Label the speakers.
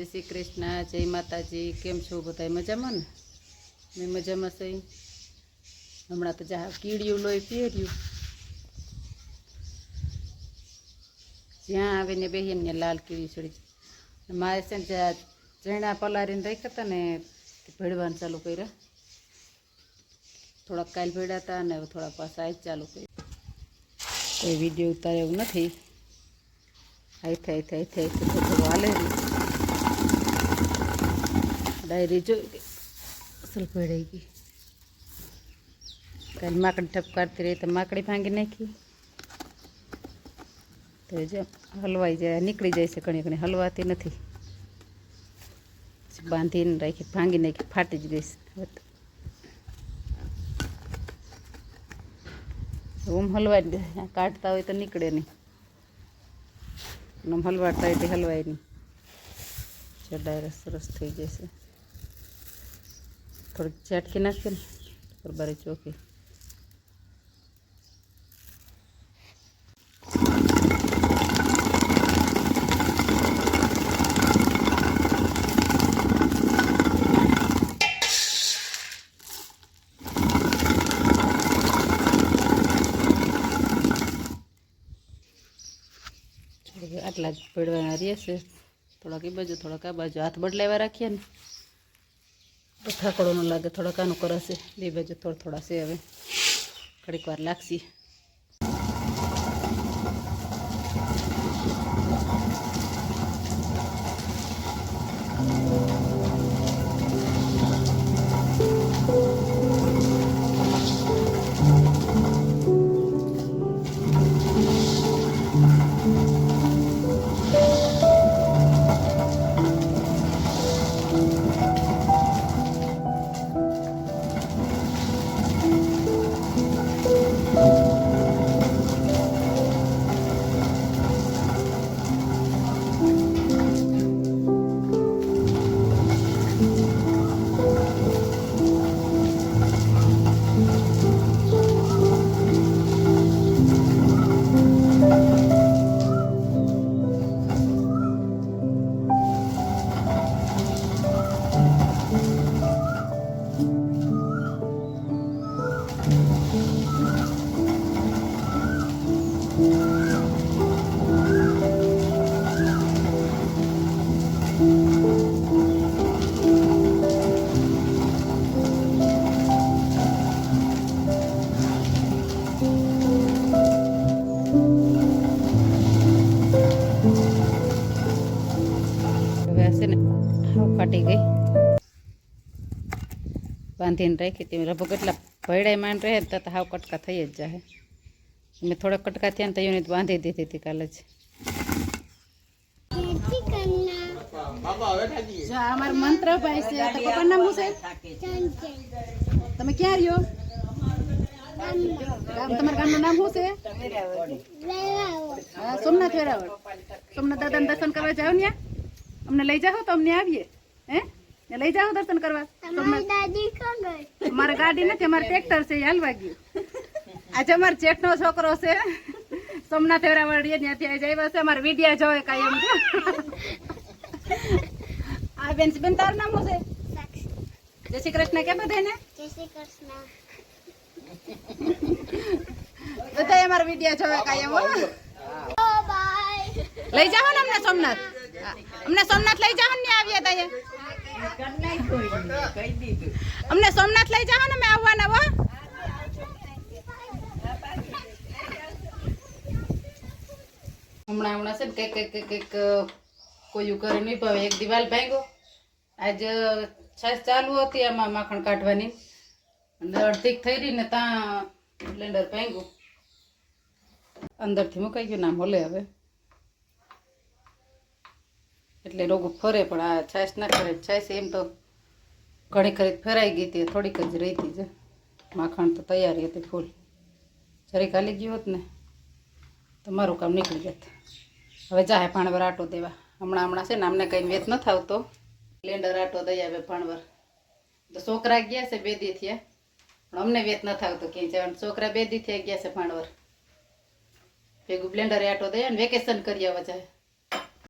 Speaker 1: જય શ્રી કૃષ્ણ જય માતાજી કેમ છો બધા મજામાં ને મેં મજામાં છે હમણાં તો જા કીડિયું લોહી પહેર્યું જ્યાં આવીને બેહીને લાલ કીડી ચડી મારે છે ને જ્યાં ચણા પલારીને રાખ્યા હતા ને ભેળવાનું ચાલુ કર્યા થોડાક કાલ ભેળ્યા હતા ને થોડા પાછા આજ ચાલુ કર્યા કોઈ વીડિયો ઉતારે એવું નથી આઈ થાય થાય થાય થોડું હાલે ડાયરી ગઈ અસલ પડાઈ ગઈ. કાલે માકડી ઠપકારતી રહી તો માકડી ભાંગી નાખી. તો જો હલવાઈ જાય, નીકળી જાય છે ઘણી ઘણી, હલવાતી નથી. બાંધીને રાખી, ભાંગી નાખી, ફાટી જ ગઈ છે. ઓમ હલવાઈ કાઢતા હોય તો નીકળે નહીં. આમ હલવાડતા હોય તો હલવાય નહીં. જો ડાયરેક્ટ સરસ થઈ જશે. થોડીક ચાટકી નાખીએ ને ચોખી. થોડીક આટલા જ પડવાના રહેશે થોડાક એ બાજુ, થોડાક આ બાજુ. હાથ બદલાવ્યા રાખીએ ને. થાકડો ન લાગે, થોડાક આનું કરાશે, બે બાજુ થોડા થોડા છે હવે. ઘડીક વાર લાગશે. ફાટી ગઈ. બાંધીને રાખી તેમ રભો કેટલા ભયડાઈ માંડ રહે તો તો હાવ કટકા થઈ જ જાય મેં થોડા કટકા થયા ને તો યુનિટ બાંધી દીધી હતી કાલે જ. છે તો નામ શું છે? તમે ક્યાં રહ્યો? તમારા ગામનું નામ શું છે? સોમનાથ વેરાવળ. સોમનાથ દાદાને દર્શન કરવા જાઓ ને અમને લઈ જાઓ તો અમને આવીએ. હે? ને લઈ જાઓ દર્શન કરવા. મારા ગાડી નથી અમારે ટ્રેક્ટર છે હાલવા ગયું. આજે અમાર જેઠનો છોકરો છે. સોમનાથ વેરાવળ રીએ ત્યાંથી આજે આવ્યા છે. અમારે વિડિયા જોવે કાંઈ એમ છે. આ બેન બેન તારું નામ શું છે? જય શ્રી કૃષ્ણ કે બધાને બધા અમારા વિડિયા જોવે કાંઈ એમ હો. લઈ જાઓ ને અમને સોમનાથ. અમને સોમનાથ લઈ જાઓ ને આવીએ તઈએ. અમને સોમનાથ લઈ જાઓ ને મેં આવવાના હો. હમણાં હમણાં છે ને કંઈક કંઈક કંઈક કંઈક કોઈ કરે નહીં ભાવે એક દિવાલ ભાંગ્યો. આજ છાશ ચાલુ હતી આમાં માખણ કાઢવાની. અને અડધીક થઈ રહી ને ત્યાં બ્લેન્ડર ભાંગ્યું. અંદરથી મુકાઈ ગયું ના મળે હવે. એટલે રોગું ફરે, પણ આ છાશ ના કરે. છાશ એમ તો ઘણી ખરી ફેરાઈ ગઈ હતી, થોડીક જ રહી હતી જ. માખણ તો તૈયારી હતી ફૂલ. જરીક હાલી ગયું હોત ને. તો મારું કામ નીકળી જત. હવે જાહે ભાણવર આટો દેવા. હમણાં હમણાં છે ને અમને કંઈ વેત ન થતો લેન્ડર આટો દઈ આવે ભાણવર. તો છોકરા ગયા છે બે દી થયા. પણ અમને વેત ન થતો ક્યાંય જવાનું. છોકરા બે દી થયા ગયા છે ભાણવર. ભેગું બ્લેન્ડરે આટો દઈએ ને વેકેશન કરી આવવા જાય